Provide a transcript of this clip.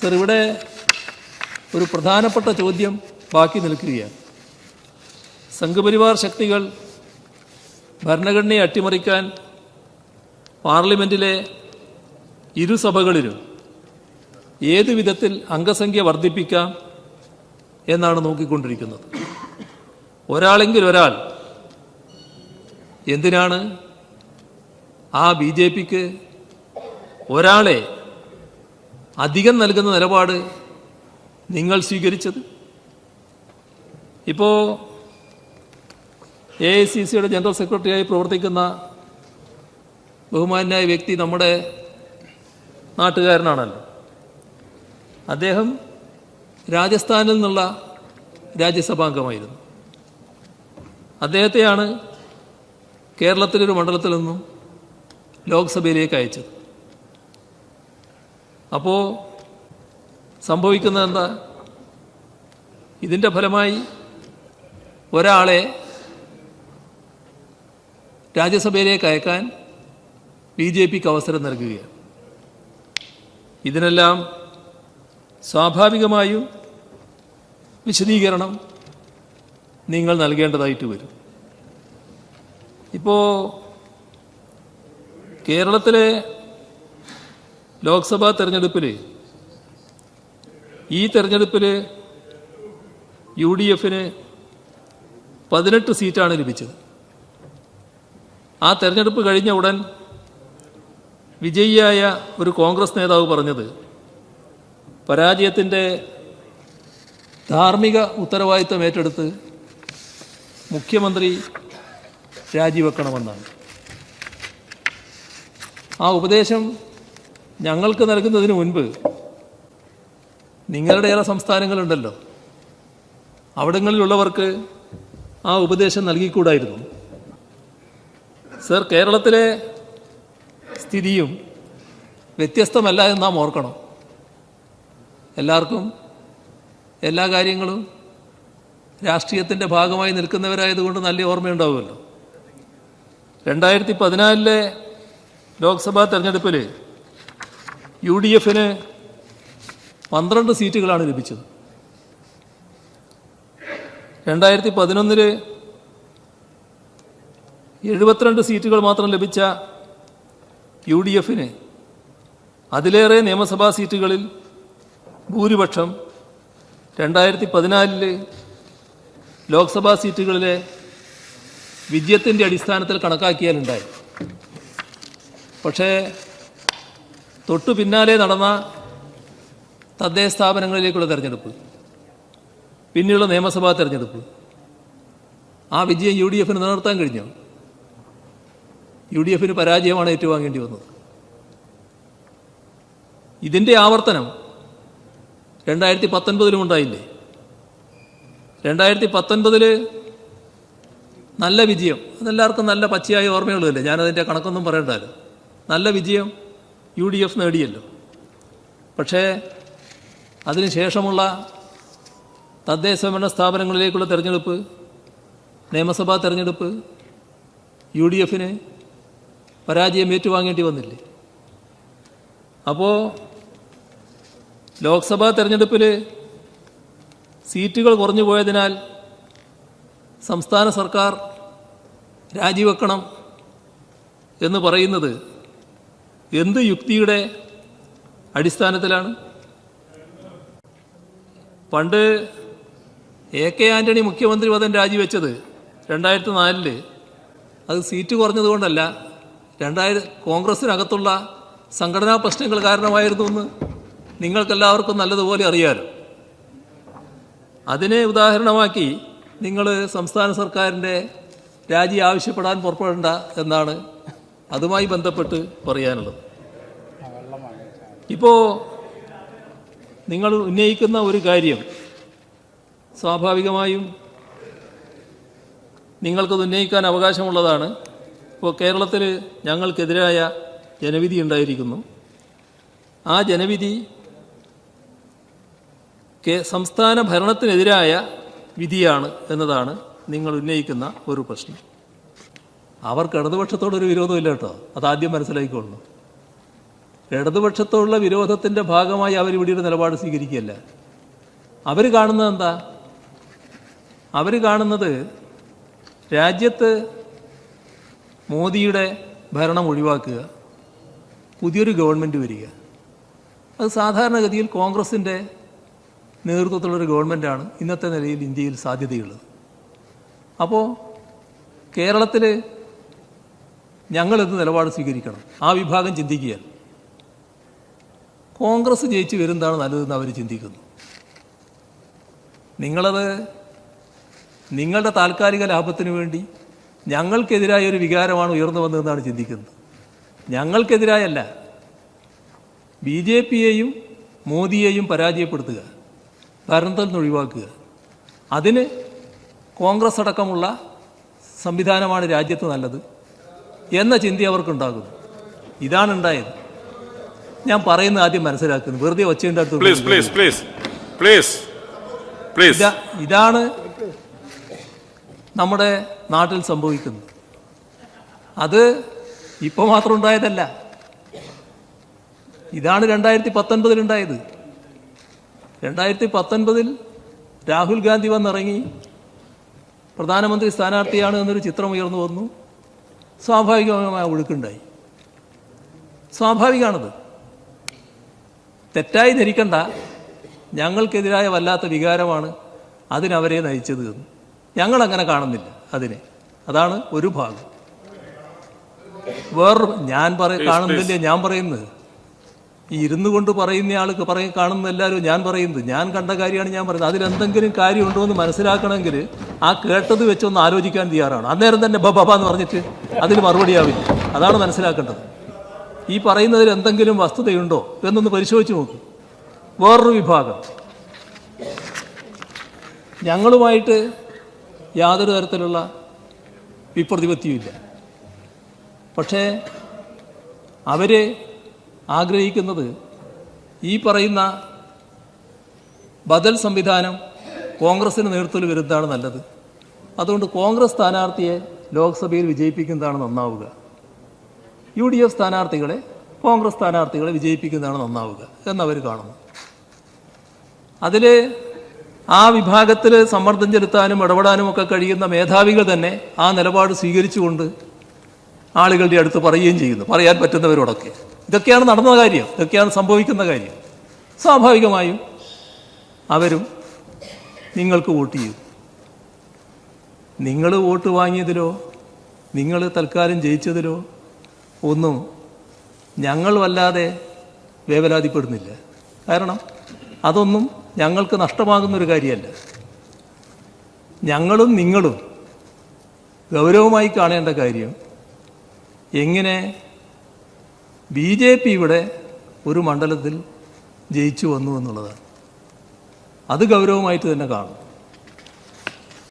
Sir ഇവിടെ ഒരു പ്രധാനപ്പെട്ട ചോദ്യം ബാക്കി നിൽക്കുകയാണ്. സംഘപരിവാർ ശക്തികൾ ഭരണഘടനയെ അട്ടിമറിക്കാൻ പാർലമെന്റിലെ ഇരുസഭകളിലും ഏതു വിധത്തിൽ അംഗസംഖ്യ വർദ്ധിപ്പിക്കാം എന്നാണ് നോക്കിക്കൊണ്ടിരിക്കുന്നത്. ഒരാളെങ്കിൽ ഒരാൾ എന്തിനാണ് ആ ബി ജെ പിക്ക് ഒരാളെ അധികം നൽകുന്ന നിലപാട് നിങ്ങൾ സ്വീകരിച്ചത്? ഇപ്പോൾ എ ഐ സി സിയുടെ ജനറൽ സെക്രട്ടറിയായി പ്രവർത്തിക്കുന്ന ബഹുമാന്യായ വ്യക്തി നമ്മുടെ നാട്ടുകാരനാണല്ലോ. അദ്ദേഹം രാജസ്ഥാനിൽ നിന്നുള്ള രാജ്യസഭാംഗമായിരുന്നു. അദ്ദേഹത്തെയാണ് കേരളത്തിലൊരു മണ്ഡലത്തിൽ നിന്നും ലോക്സഭയിലേക്ക് അയച്ചത്. അപ്പോൾ സംഭവിക്കുന്നത് എന്താ? ഇതിന്റെ ഫലമായി ഒരാളെ രാജ്യസഭയിലേക്ക് അയക്കാൻ ബി ജെ പിക്ക് അവസരം നൽകുകയാണ്. ഇതിനെല്ലാം സ്വാഭാവികമായും വിശദീകരണം നിങ്ങൾ നൽകേണ്ടതായിട്ട് വരും. ഇപ്പോൾ കേരളത്തിലെ ലോക്സഭാ തെരഞ്ഞെടുപ്പിൽ ഈ തെരഞ്ഞെടുപ്പിൽ യു ഡി എഫിന് പതിനെട്ട് സീറ്റാണ് ലഭിച്ചത്. ആ തെരഞ്ഞെടുപ്പ് കഴിഞ്ഞ ഉടൻ വിജയിയായ ഒരു കോൺഗ്രസ് നേതാവ് പറഞ്ഞത് പരാജയത്തിന്റെ ധാർമ്മിക ഉത്തരവാദിത്തം ഏറ്റെടുത്ത് മുഖ്യമന്ത്രി രാജിവെക്കണമെന്നാണ്. ആ ഉപദേശം ഞങ്ങൾക്ക് നൽകുന്നതിന് മുൻപ് നിങ്ങളുടെ ഏറെ സംസ്ഥാനങ്ങളുണ്ടല്ലോ. അവിടങ്ങളിലുള്ളവർക്ക് ആ ഉപദേശം നൽകിക്കൂടായിരുന്നു. സർ കേരളത്തിലെ സ്ഥിതിയും വ്യത്യസ്തമല്ല എന്ന് നാം ഓർക്കണം. എല്ലാവർക്കും എല്ലാ കാര്യങ്ങളും രാഷ്ട്രീയത്തിന്റെ ഭാഗമായി നിൽക്കുന്നവരായതുകൊണ്ട് നല്ല ഓർമ്മയുണ്ടാവുമല്ലോ. രണ്ടായിരത്തി പതിനാലിലെ ലോക്സഭാ തെരഞ്ഞെടുപ്പിൽ യു ഡി എഫിന് പന്ത്രണ്ട് സീറ്റുകളാണ് ലഭിച്ചത്. രണ്ടായിരത്തി പതിനൊന്നിൽ എഴുപത്തിരണ്ട് സീറ്റുകൾ മാത്രം ലഭിച്ച യു ഡി എഫിന് അതിലേറെ നിയമസഭാ സീറ്റുകളിൽ ഭൂരിപക്ഷം രണ്ടായിരത്തി പതിനാലിൽ ലോക്സഭാ സീറ്റുകളിലെ വിജയത്തിന്റെ അടിസ്ഥാനത്തിൽ കണക്കാക്കിയാലുണ്ടായി. പക്ഷേ തൊട്ടു പിന്നാലെ നടന്ന തദ്ദേശ സ്ഥാപനങ്ങളിലേക്കുള്ള തെരഞ്ഞെടുപ്പ് പിന്നെയുള്ള നിയമസഭാ തെരഞ്ഞെടുപ്പ്. ആ വിജയം യു ഡി എഫിന് നിലനിർത്താൻ കഴിഞ്ഞു. യു ഡി എഫിന് പരാജയമാണ് ഏറ്റുവാങ്ങേണ്ടി വന്നത്. ഇതിന്റെ ആവർത്തനം രണ്ടായിരത്തി പത്തൊൻപതിലും ഉണ്ടായില്ലേ? രണ്ടായിരത്തി പത്തൊൻപതിൽ നല്ല വിജയം. അതെല്ലാവർക്കും നല്ല പച്ചയായ ഓർമ്മയുള്ളതല്ലേ ഞാനതിന്റെ കണക്കൊന്നും പറയണ്ടല്ലോ നല്ല വിജയം. യു ഡി എഫ് നേടിയല്ലോ. പക്ഷേ അതിനുശേഷമുള്ള തദ്ദേശ ഭരണ സ്ഥാപനങ്ങളിലേക്കുള്ള തിരഞ്ഞെടുപ്പ് നിയമസഭാ തിരഞ്ഞെടുപ്പ് യു ഡി എഫിന് പരാജയം ഏറ്റുവാങ്ങേണ്ടി വന്നില്ലേ? അപ്പോൾ ലോക്സഭാ തെരഞ്ഞെടുപ്പിൽ സീറ്റുകൾ കുറഞ്ഞു പോയതിനാൽ സംസ്ഥാന സർക്കാർ രാജിവെക്കണം എന്ന് പറയുന്നത് എന്ത് യുക്തിയുടെ അടിസ്ഥാനത്തിലാണ്? പണ്ട് എ കെ ആന്റണി മുഖ്യമന്ത്രി പദം രാജിവെച്ചത് രണ്ടായിരത്തി നാലിൽ അത് സീറ്റ് കുറഞ്ഞതുകൊണ്ടല്ല രണ്ടായിരം കോൺഗ്രസിനകത്തുള്ള സംഘടനാ പ്രശ്നങ്ങൾ കാരണമായിരുന്നു എന്ന് നിങ്ങൾക്കെല്ലാവർക്കും നല്ലതുപോലെ അറിയാമല്ലോ അതിനെ ഉദാഹരണമാക്കി നിങ്ങൾ സംസ്ഥാന സർക്കാരിന്റെ രാജി ആവശ്യപ്പെടാൻ പുറപ്പെടേണ്ട എന്നാണ് അതുമായി ബന്ധപ്പെട്ട് പറയാനുള്ളത്. ഇപ്പോൾ നിങ്ങൾ ഉന്നയിക്കുന്ന ഒരു കാര്യം സ്വാഭാവികമായും നിങ്ങൾക്കത് ഉന്നയിക്കാൻ അവകാശമുള്ളതാണ്. ഇപ്പോൾ കേരളത്തിൽ ഞങ്ങൾക്കെതിരായ ജനവിധി ഉണ്ടായിരിക്കുന്നു. ആ ജനവിധി സംസ്ഥാന ഭരണത്തിനെതിരായ വിധിയാണ് എന്നതാണ് നിങ്ങൾ ഉന്നയിക്കുന്ന ഒരു പ്രശ്നം. അവർക്ക് ഇടതുപക്ഷത്തോടൊരു വിരോധമില്ല കേട്ടോ. അതാദ്യം മനസ്സിലാക്കിക്കൊള്ളു ഇടതുപക്ഷത്തോടുള്ള വിരോധത്തിന്റെ ഭാഗമായി അവർ ഇവിടെ ഒരു നിലപാട് സ്വീകരിക്കുകയല്ല. അവർ കാണുന്നത് എന്താ? അവർ കാണുന്നത് രാജ്യത്ത് മോദിയുടെ ഭരണം ഒഴിവാക്കുക പുതിയൊരു ഗവൺമെന്റ് വരിക. അത് സാധാരണഗതിയിൽ കോൺഗ്രസിന്റെ നേതൃത്വത്തിലുള്ളൊരു ഗവൺമെന്റാണ് ഇന്നത്തെ നിലയിൽ ഇന്ത്യയിൽ സാധ്യതയുള്ളത്. അപ്പോൾ കേരളത്തിൽ ഞങ്ങളെന്ത് നിലപാട് സ്വീകരിക്കണം. ആ വിഭാഗം ചിന്തിക്കുകയാണ്. കോൺഗ്രസ് ജയിച്ച് വരുന്നതാണ് നല്ലതെന്ന് അവർ ചിന്തിക്കുന്നു. നിങ്ങളത് നിങ്ങളുടെ താൽക്കാലിക ലാഭത്തിന് വേണ്ടി ഞങ്ങൾക്കെതിരായ ഒരു വികാരമാണ് ഉയർന്നു വന്നതെന്നാണ് ചിന്തിക്കുന്നത്. ഞങ്ങൾക്കെതിരായല്ല. ബി ജെ പിയെയും മോദിയെയും പരാജയപ്പെടുത്തുക ഭരണത്തിൽ നിന്ന് ഒഴിവാക്കുക. അതിന് കോൺഗ്രസ് അടക്കമുള്ള സംവിധാനമാണ് രാജ്യത്ത് നല്ലത്. എന്ന ചിന്ത അവർക്കുണ്ടാകുന്നു. ഇതാണ് ഉണ്ടായത് ഞാൻ പറയുന്നത് ആദ്യം മനസ്സിലാക്കുന്നു. വെറുതെ ഒച്ചയുടെ അടുത്ത് Please, please, please, please, please. ഇതാണ് നമ്മുടെ നാട്ടിൽ സംഭവിക്കുന്നത്. അത് ഇപ്പോൾ മാത്രം ഉണ്ടായതല്ല. ഇതാണ് രണ്ടായിരത്തി പത്തൊൻപതിൽ ഉണ്ടായത് രണ്ടായിരത്തി പത്തൊൻപതിൽ രാഹുൽ ഗാന്ധി വന്നിറങ്ങി. പ്രധാനമന്ത്രി സ്ഥാനാർത്ഥിയാണ് എന്നൊരു ചിത്രം ഉയർന്നു വന്നു. സ്വാഭാവികമായ ഒഴുക്കുണ്ടായി. സ്വാഭാവികമാണത് തെറ്റായി ധരിക്കണ്ട. ഞങ്ങൾക്കെതിരായ വല്ലാത്ത വികാരമാണ് അതിനവരെ നയിച്ചത് എന്ന്. ഞങ്ങളങ്ങനെ കാണുന്നില്ല അതിനെ. അതാണ് ഒരു ഭാഗം. വേറൊരു ഞാൻ പറ കാണുന്നില്ല ഞാൻ പറയുന്നത്? ഈ ഇരുന്നു കൊണ്ട് പറയുന്ന ആൾക്ക് പറയും കാണുന്ന എല്ലാവരും ഞാൻ പറയുന്നത് ഞാൻ കണ്ട കാര്യമാണ് ഞാൻ പറയുന്നത്. അതിലെന്തെങ്കിലും കാര്യമുണ്ടോ എന്ന് മനസ്സിലാക്കണമെങ്കിൽ ആ കേട്ടത് വെച്ചൊന്ന് ആലോചിക്കാൻ തയ്യാറാണ്. അന്നേരം തന്നെ ബബബ എന്ന് പറഞ്ഞിട്ട് അതിന് മറുപടിയാവില്ല അതാണ് മനസ്സിലാക്കേണ്ടത്. ഈ പറയുന്നതിൽ എന്തെങ്കിലും വസ്തുതയുണ്ടോ എന്നൊന്ന് പരിശോധിച്ച് നോക്കും. വേറൊരു വിഭാഗം. ഞങ്ങളുമായിട്ട് യാതൊരു തരത്തിലുള്ള വിപ്രതിപത്തിയുമില്ല. പക്ഷേ അവർ ആഗ്രഹിക്കുന്നത് ഈ പറയുന്ന ബദൽ സംവിധാനം കോൺഗ്രസിന് നേതൃത്വത്തിൽ വരുന്നതാണ് നല്ലത്. അതുകൊണ്ട് കോൺഗ്രസ് സ്ഥാനാർത്ഥിയെ ലോക്സഭയിൽ വിജയിപ്പിക്കുന്നതാണ് നന്നാവുക. യു ഡി എഫ് സ്ഥാനാർത്ഥികളെ കോൺഗ്രസ് സ്ഥാനാർത്ഥികളെ വിജയിപ്പിക്കുന്നതാണ് നന്നാവുക എന്നവർ കാണുന്നു. അതിൽ ആ വിഭാഗത്തിൽ സമ്മർദ്ദം ചെലുത്താനും ഇടപെടാനും ഒക്കെ കഴിയുന്ന മേധാവികൾ തന്നെ ആ നിലപാട് സ്വീകരിച്ചുകൊണ്ട് ആളുകളുടെ അടുത്ത് പറയുകയും ചെയ്യുന്നു. പറയാൻ പറ്റുന്നവരോടൊക്കെ. ഇതൊക്കെയാണ് നടന്ന കാര്യം. ഇതൊക്കെയാണ് സംഭവിക്കുന്ന കാര്യം. സ്വാഭാവികമായും അവരും നിങ്ങൾക്ക് വോട്ട് ചെയ്യും. നിങ്ങൾ വോട്ട് വാങ്ങിയതിലോ നിങ്ങൾ തൽക്കാലം ജയിച്ചതിലോ ഒന്നും ഞങ്ങൾ വല്ലാതെ വേവലാതിപ്പെടുന്നില്ല. കാരണം അതൊന്നും ഞങ്ങൾക്ക് നഷ്ടമാകുന്നൊരു കാര്യമല്ല. ഞങ്ങളും നിങ്ങളും ഗൗരവമായി കാണേണ്ട കാര്യം എങ്ങനെ ബി ജെ പി ഇവിടെ ഒരു മണ്ഡലത്തിൽ ജയിച്ചു വന്നു എന്നുള്ളതാണ്. അത് ഗൗരവമായിട്ട് തന്നെ കാണും.